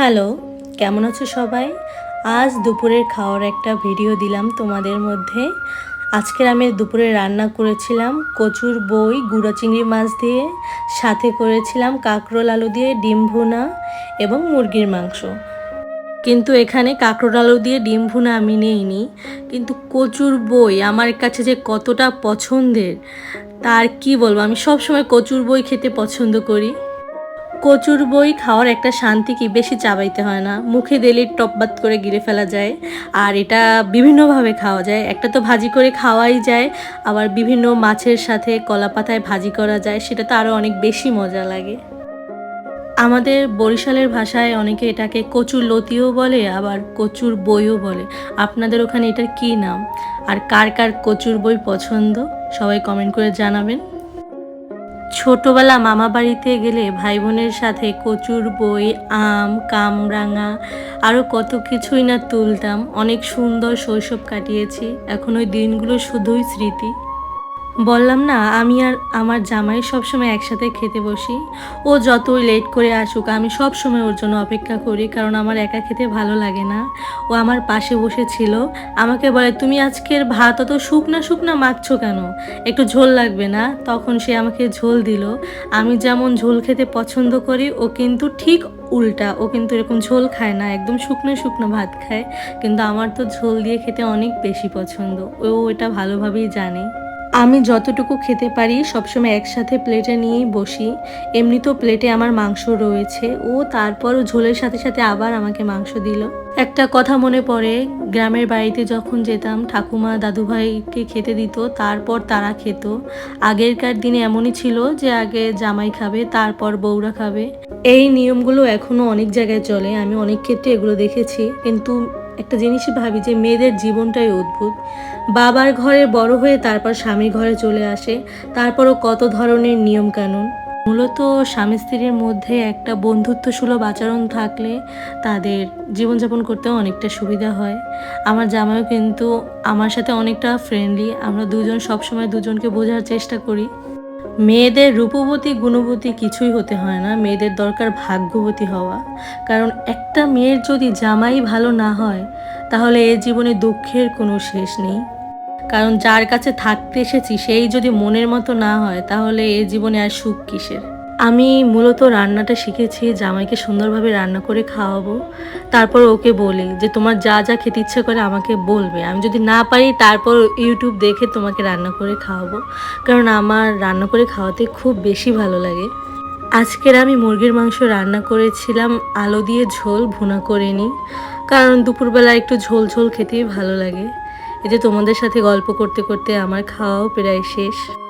Hello, কেমন আছো সবাই? আজ দুপুরের খাওয়ার একটা ভিডিও দিলাম তোমাদের মধ্যে। আজকের আমি দুপুরে রান্না করেছিলাম কচুর বই, গুঁড়ো চিংড়ি মাছ দিয়ে, সাথে করেছিলাম কাঁকরোল আলু দিয়ে ডিম ভুনা এবং মুরগির মাংস। কিন্তু এখানে কাঁকরোল আলু দিয়ে ডিম ভুনা আমি নেইনি। কিন্তু কচুর বই আমার কাছে যে কতটা পছন্দের, তার কি বলব? আমি সবসময় কচুর বই খেতে পছন্দ করি। কচুর বই খাওয়ার একটা শান্তি কি বেশি চাবাইতে হয় না? মুখে দিলে টপবাত করে গিলে ফেলা যায়, আর এটা বিভিন্নভাবে খাওয়া যায়। একটা তো ভাজি করে খাওয়াই যায়, আবার বিভিন্ন মাছের সাথে কলা পাতায় ভাজি করা যায়, সেটা তো আরও অনেক বেশি মজা লাগে। আমাদের বরিশালের ভাষায় অনেকে এটাকে কচুর লতিও বলে, আবার কচুর বইও বলে। আপনাদের ওখানে এটার কী নাম? আর কার কার কচুর বই পছন্দ? সবাই কমেন্ট করে জানাবেন। ছোটবেলা মামা বাড়িতে গেলে ভাই বোনের সাথে কচুর বই, আম, কামরাঙা আরও কত কিছুই না তুলতাম। অনেক সুন্দর শৈশব কাটিয়েছি। এখন ওই দিনগুলো শুধুই স্মৃতি। বললাম না, আমি আর আমার জামাই সবসময় একসাথে খেতে বসি। ও যতই লেট করে আসুক, আমি সব সময় ওর জন্য অপেক্ষা করি, কারণ আমার একা খেতে ভালো লাগে না। ও আমার পাশে বসেছিল, আমাকে বলে, তুমি আজকের ভাত অত শুকনা শুকনা মাখছো কেন? একটু ঝোল লাগবে না? তখন সে আমাকে ঝোল দিল। আমি যেমন ঝোল খেতে পছন্দ করি, ও কিন্তু ঠিক উল্টা। ও কিন্তু এরকম ঝোল খায় না, একদম শুকনো শুকনো ভাত খায়। কিন্তু আমার তো ঝোল দিয়ে খেতে অনেক বেশি পছন্দ। ও এটা ভালোভাবেই জানে। আমি যতটুকু খেতে পারি, সবসময় একসাথে প্লেটে নিয়েই বসি। এমনিতেও প্লেটে আমার মাংস রয়েছে। ও তারপরও ঝোলের সাথে সাথে আবার আমাকে মাংস দিল। একটা কথা মনে পড়ে, গ্রামের বাড়িতে যখন যেতাম, ঠাকুমা দাদুভাইকে খেতে দিত, তারপর তারা খেত। আগেরকার দিনে এমনই ছিল যে আগে জামাই খাবে, তারপর বউরা খাবে। এই নিয়মগুলো এখনও অনেক জায়গায় চলে। আমি অনেক ক্ষেত্রে এগুলো দেখেছি। কিন্তু একটা জিনিসই ভাবি যে মেয়েদের জীবনটাই অদ্ভুত। বাবার ঘরে বড় হয়ে তারপর স্বামীর ঘরে চলে আসে, তারপরও কত ধরনের নিয়মকানুন? মূলত স্বামী স্ত্রীর মধ্যে একটা বন্ধুত্ব সুলভ আচরণ থাকলে তাদের জীবনযাপন করতেও অনেকটা সুবিধা হয়। আমার জামাইও কিন্তু আমার সাথে অনেকটা ফ্রেন্ডলি আমরা দুজন সবসময় দুজনকে বোঝার চেষ্টা করি। মেয়েদের রূপবতী, গুণবতী কিছুই হতে হয় না। মেয়েদের দরকার ভাগ্যবতী হওয়া। কারণ একটা মেয়ের যদি জামাই ভালো না হয়, তাহলে এ জীবনে দুঃখের কোনো শেষ নেই। কারণ যার কাছে থাকতে এসেছি, সেই যদি মনের মতো না হয়, তাহলে এ জীবনে আর সুখ কিসের? আমি মূলত রান্নাটা শিখেছি, জামাইকে সুন্দরভাবে রান্না করে খাওয়াবো। তারপর ওকে বলি যে, তোমার যা যা খেতে ইচ্ছে করে আমাকে বলবে। আমি যদি না পারি, তারপর ইউটিউব দেখে তোমাকে রান্না করে খাওয়াবো। কারণ আমার রান্না করে খাওয়াতে খুব বেশি ভালো লাগে। আজকের আমি মুরগির মাংস রান্না করেছিলাম, আলো দিয়ে ঝোল ভুনা করে নিই। কারণ দুপুরবেলা একটু ঝোল ঝোল খেতেই ভালো লাগে। এতে তোমাদের সাথে গল্প করতে করতে আমার খাওয়াও প্রায় শেষ।